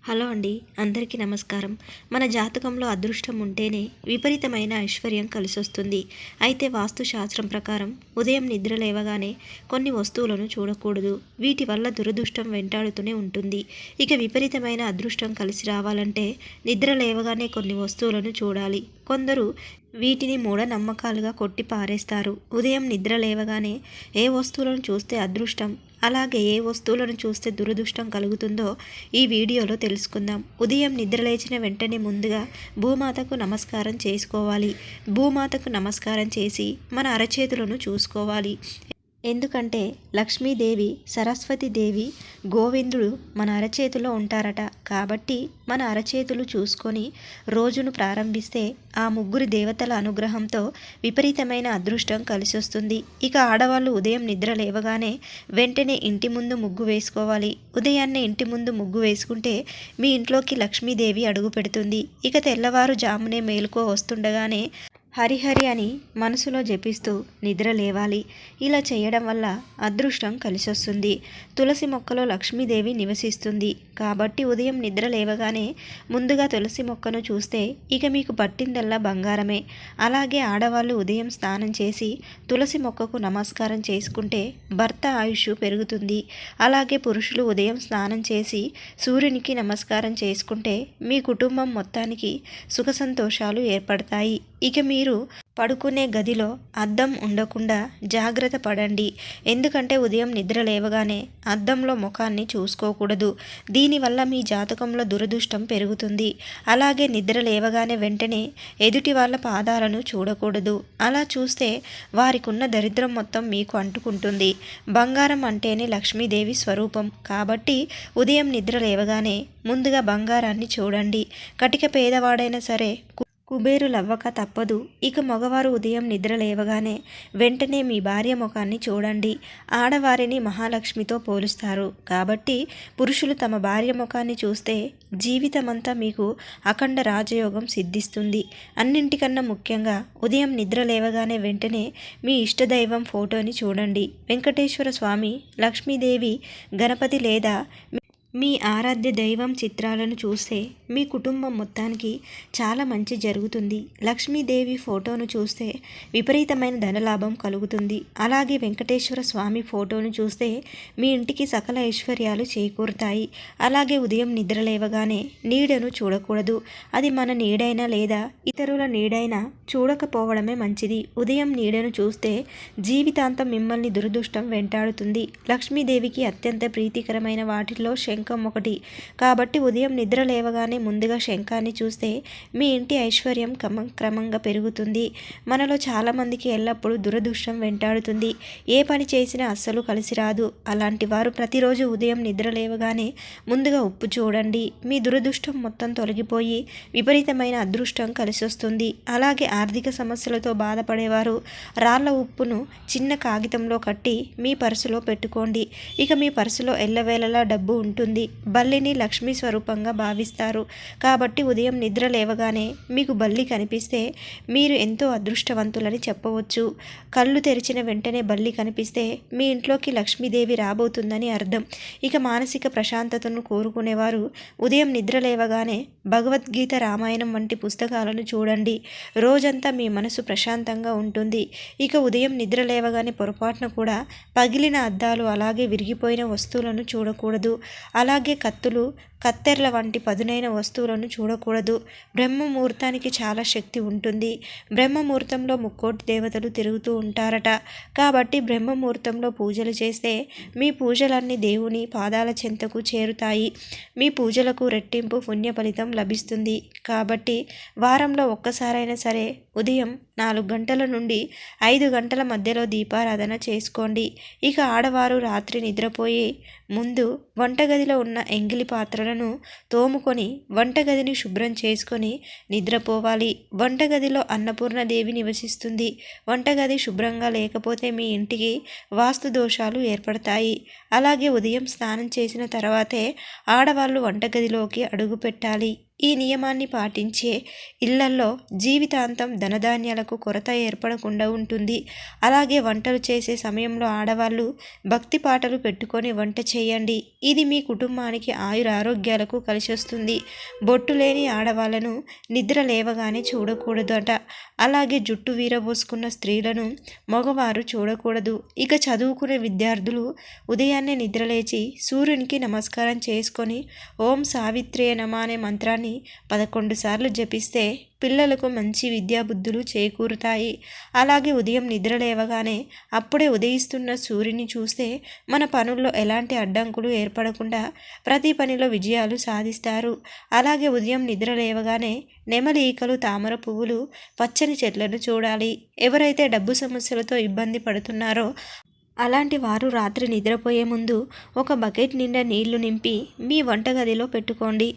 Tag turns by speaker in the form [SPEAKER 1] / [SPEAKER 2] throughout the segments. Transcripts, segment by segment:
[SPEAKER 1] Hello అండి అందరికీ నమస్కారం. మన జాతకంలో అదృష్టం ఉంటేనే విపరీతమైన ఐశ్వర్యం కలిసొస్తుంది. అయితే వాస్తు శాస్త్రం ప్రకారం ఉదయం నిద్ర లేవగానే కొన్ని వస్తువులను చూడకూడదు. వీటి వల్ల దురదృష్టం వెంటాడుతూనే ఉంటుంది. ఇక విపరీతమైన అదృష్టం కలిసి రావాలంటే నిద్ర లేవగానే కొన్ని వస్తువులను చూడాలి. కొందరు వీటిని మూఢనమ్మకాలుగా కొట్టి పారేస్తారు. ఉదయం నిద్ర లేవగానే ఏ వస్తువులను చూస్తే అదృష్టం అలాగే ఏ వస్తువులను చూస్తే దురదృష్టం కలుగుతుందో ఈ వీడియోలో తెలుసుకుందాం. ఉదయం నిద్రలేచిన వెంటనే ముందుగా భూమాతకు నమస్కారం చేసుకోవాలి. భూమాతకు నమస్కారం చేసి మన అరచేతులను చూసుకోవాలి. ఎందుకంటే లక్ష్మీదేవి సరస్వతీదేవి గోవిందుడు మన అరచేతిలో ఉంటారట. కాబట్టి మన అరచేతులు చూసుకొని రోజును ప్రారంభిస్తే ఆ ముగ్గురు దేవతల అనుగ్రహంతో విపరీతమైన అదృష్టం కలిసొస్తుంది. ఇక ఆడవాళ్ళు ఉదయం నిద్ర లేవగానే వెంటనే ఇంటి ముందు ముగ్గు వేసుకోవాలి. ఉదయాన్నే ఇంటి ముందు ముగ్గు వేసుకుంటే మీ ఇంట్లోకి లక్ష్మీదేవి అడుగు పెడుతుంది. ఇక తెల్లవారు జామునే మేలుకో వస్తుండగానే హరిహరి అని మనసులో జపిస్తూ నిద్ర లేవాలి. ఇలా చేయడం వల్ల అదృష్టం కలిసొస్తుంది. తులసి మొక్కలో లక్ష్మీదేవి నివసిస్తుంది. కాబట్టి ఉదయం నిద్ర లేవగానే ముందుగా తులసి మొక్కను చూస్తే ఇక మీకు పట్టిందల్లా బంగారమే. అలాగే ఆడవాళ్ళు ఉదయం స్నానం చేసి తులసి మొక్కకు నమస్కారం చేసుకుంటే భర్త ఆయుష్ పెరుగుతుంది. అలాగే పురుషులు ఉదయం స్నానం చేసి సూర్యునికి నమస్కారం చేసుకుంటే మీ కుటుంబం మొత్తానికి సుఖ సంతోషాలు ఏర్పడతాయి. ఇక మీరు పడుకునే గదిలో అద్దం ఉండకుండా జాగ్రత్త పడండి. ఎందుకంటే ఉదయం నిద్ర లేవగానే అద్దంలో ముఖాన్ని చూసుకోకూడదు. దీనివల్ల మీ జాతకంలో దురదృష్టం పెరుగుతుంది. అలాగే నిద్ర లేవగానే వెంటనే ఎదుటి వాళ్ళ పాదాలను చూడకూడదు. అలా చూస్తే వారికి ఉన్న దరిద్రం మొత్తం మీకు అంటుకుంటుంది. బంగారం అంటేనే లక్ష్మీదేవి స్వరూపం. కాబట్టి ఉదయం నిద్ర లేవగానే ముందుగా బంగారాన్ని చూడండి. కటిక పేదవాడైనా సరే కుబేరులవ్వక తప్పదు. ఇక మగవారు ఉదయం నిద్ర లేవగానే వెంటనే మీ భార్య ముఖాన్ని చూడండి. ఆడవారిని మహాలక్ష్మితో పోలుస్తారు. కాబట్టి పురుషులు తమ భార్య ముఖాన్ని చూస్తే జీవితమంతా మీకు అఖండ రాజయోగం సిద్ధిస్తుంది. అన్నింటికన్నా ముఖ్యంగా ఉదయం నిద్ర లేవగానే వెంటనే మీ ఇష్టదైవం ఫోటోని చూడండి. వెంకటేశ్వర స్వామి లక్ష్మీదేవి గణపతి లేదా మీ ఆరాధ్య దైవం చిత్రాలను చూస్తే మీ కుటుంబం మొత్తానికి చాలా మంచి జరుగుతుంది. లక్ష్మీదేవి ఫోటోను చూస్తే విపరీతమైన ధనలాభం కలుగుతుంది. అలాగే వెంకటేశ్వర స్వామి ఫోటోను చూస్తే మీ ఇంటికి సకల ఐశ్వర్యాలు చేకూరుతాయి. అలాగే ఉదయం నిద్ర లేవగానే నీడను చూడకూడదు. అది మన నీడైనా లేదా ఇతరుల నీడైనా చూడకపోవడమే మంచిది. ఉదయం నీడను చూస్తే జీవితాంతం మిమ్మల్ని దురదృష్టం వెంటాడుతుంది. లక్ష్మీదేవికి అత్యంత ప్రీతికరమైన వాటిల్లో శంఖ శంఖం ఒకటి. కాబట్టి ఉదయం నిద్ర లేవగానే ముందుగా శంఖాన్ని చూస్తే మీ ఇంటి ఐశ్వర్యం క్రమం క్రమంగా పెరుగుతుంది. మనలో చాలామందికి ఎల్లప్పుడూ దురదృష్టం వెంటాడుతుంది. ఏ పని చేసినా అస్సలు కలిసి రాదు. అలాంటి వారు ప్రతిరోజు ఉదయం నిద్ర లేవగానే ముందుగా ఉప్పు చూడండి. మీ దురదృష్టం మొత్తం తొలగిపోయి విపరీతమైన అదృష్టం కలిసి వస్తుంది అలాగే ఆర్థిక సమస్యలతో బాధపడేవారు రాళ్ళ ఉప్పును చిన్న కాగితంలో కట్టి మీ పర్సులో పెట్టుకోండి. ఇక మీ పర్సులో ఎల్లవేళలా డబ్బు ఉంటుంది. ఉంటుంది బల్లిని లక్ష్మీ స్వరూపంగా భావిస్తారు. కాబట్టి ఉదయం నిద్ర లేవగానే మీకు బల్లి కనిపిస్తే మీరు ఎంతో అదృష్టవంతులని చెప్పవచ్చు. కళ్ళు తెరిచిన వెంటనే బల్లి కనిపిస్తే మీ ఇంట్లోకి లక్ష్మీదేవి రాబోతుందని అర్థం. ఇక మానసిక ప్రశాంతతను కోరుకునేవారు ఉదయం నిద్ర లేవగానే భగవద్గీత రామాయణం వంటి పుస్తకాలను చూడండి. రోజంతా మీ మనసు ప్రశాంతంగా ఉంటుంది. ఇక ఉదయం నిద్ర లేవగానే పొరపాటున కూడా పగిలిన అద్దాలు అలాగే విరిగిపోయిన వస్తువులను చూడకూడదు. అలాగే కత్తులు కత్తెరల వంటి పదునైన వస్తువులను చూడకూడదు. బ్రహ్మముహూర్తానికి చాలా శక్తి ఉంటుంది. బ్రహ్మముహూర్తంలో ముక్కోటి దేవతలు తిరుగుతూ ఉంటారట. కాబట్టి బ్రహ్మముహూర్తంలో పూజలు చేస్తే మీ పూజలన్నీ దేవుని పాదాల చెంతకు చేరుతాయి. మీ పూజలకు రెట్టింపు పుణ్య ఫలితం లభిస్తుంది. కాబట్టి వారంలో ఒక్కసారైనా సరే ఉదయం నాలుగు గంటల నుండి ఐదు గంటల మధ్యలో దీపారాధన చేసుకోండి. ఇక ఆడవారు రాత్రి నిద్రపోయే ముందు వంటగదిలో ఉన్న ఎంగిలి పాత్రను బట్టలను తోముకొని వంటగదిని శుభ్రం చేసుకొని నిద్రపోవాలి. వంటగదిలో అన్నపూర్ణదేవి నివసిస్తుంది. వంటగది శుభ్రంగా లేకపోతే మీ ఇంటికి వాస్తు దోషాలు ఏర్పడతాయి. అలాగే ఉదయం స్నానం చేసిన తర్వాతే ఆడవాళ్ళు వంటగదిలోకి అడుగు పెట్టాలి. ఈ నియమాన్ని పాటించే ఇళ్ళల్లో జీవితాంతం ధనధాన్యాలకు కొరత ఏర్పడకుండా ఉంటుంది. అలాగే వంటలు చేసే సమయంలో ఆడవాళ్ళు భక్తి పాటలు పెట్టుకొని వంట చేయండి. ఇది మీ కుటుంబానికి ఆయుర ఆరోగ్యాలకు కలిసి వస్తుంది బొట్టు లేని ఆడవాళ్ళను నిద్ర లేవగానే చూడకూడదట. అలాగే జుట్టు వీరబోసుకున్న స్త్రీలను మగవారు చూడకూడదు. ఇక చదువుకునే విద్యార్థులు ఉదయాన్నే నిద్రలేచి సూర్యునికి నమస్కారం చేసుకొని ఓం సావిత్రేయ నమ అనే మంత్రాన్ని పదకొండు సార్లు జపిస్తే పిల్లలకు మంచి విద్యాబుద్ధులు చేకూరుతాయి. అలాగే ఉదయం నిద్ర లేవగానే అప్పుడే ఉదయిస్తున్న సూర్యుని చూస్తే మన పనుల్లో ఎలాంటి అడ్డంకులు ఏర్పడకుండా ప్రతి పనిలో విజయాలు సాధిస్తారు. అలాగే ఉదయం నిద్ర లేవగానే నెమలి ఈకలు తామర పువ్వులు పచ్చని చెట్లను చూడాలి. ఎవరైతే డబ్బు సమస్యలతో ఇబ్బంది పడుతున్నారో అలాంటి వారు రాత్రి నిద్రపోయే ముందు ఒక బకెట్ నిండా నీళ్ళు నింపి మీ వంటగదిలో పెట్టుకోండి.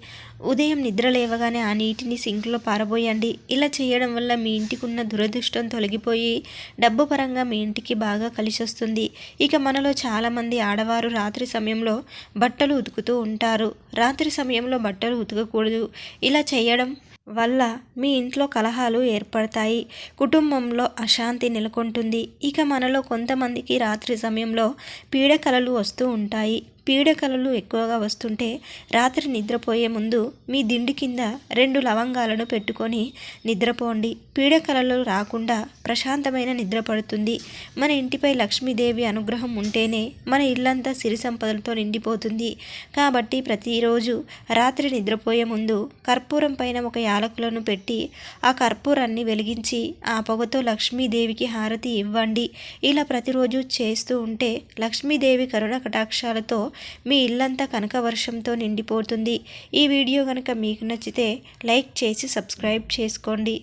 [SPEAKER 1] ఉదయం నిద్ర లేవగానే ఆ నీటిని సింక్లో పారబోయండి. ఇలా చేయడం వల్ల మీ ఇంటికి ఉన్న దురదృష్టం తొలగిపోయి డబ్బు పరంగా మీ ఇంటికి బాగా కలిసి వస్తుంది ఇక మనలో చాలామంది ఆడవారు రాత్రి సమయంలో బట్టలు ఉతుకుతూ ఉంటారు. రాత్రి సమయంలో బట్టలు ఉతకకూడదు. ఇలా చేయడం వల్ల మీ ఇంట్లో కలహాలు ఏర్పడతాయి. కుటుంబంలో అశాంతి నెలకొంటుంది. ఇక మనలో కొంతమందికి రాత్రి సమయంలో పీడకలలు వస్తూ ఉంటాయి. పీడకలలు ఎక్కువగా వస్తుంటే రాత్రి నిద్రపోయే ముందు మీ దిండి కింద రెండు లవంగాలను పెట్టుకొని నిద్రపోండి. పీడకలలు రాకుండా ప్రశాంతమైన నిద్ర పడుతుంది. మన ఇంటిపై లక్ష్మీదేవి అనుగ్రహం ఉంటేనే మన ఇల్లంతా సిరి సంపదలతో నిండిపోతుంది. కాబట్టి ప్రతిరోజు రాత్రి నిద్రపోయే ముందు కర్పూరం పైన ఒక యాలకులను పెట్టి ఆ కర్పూరాన్ని వెలిగించి ఆ పొగతో లక్ష్మీదేవికి హారతి ఇవ్వండి. ఇలా ప్రతిరోజు చేస్తూ ఉంటే లక్ష్మీదేవి కరుణ కటాక్షాలతో మీ ఇల్లంతా కనక వర్షంతో నిండిపోతుంది. ఈ వీడియో కనుక మీకు నచ్చితే లైక్ చేసి సబ్స్క్రైబ్ చేసుకోండి.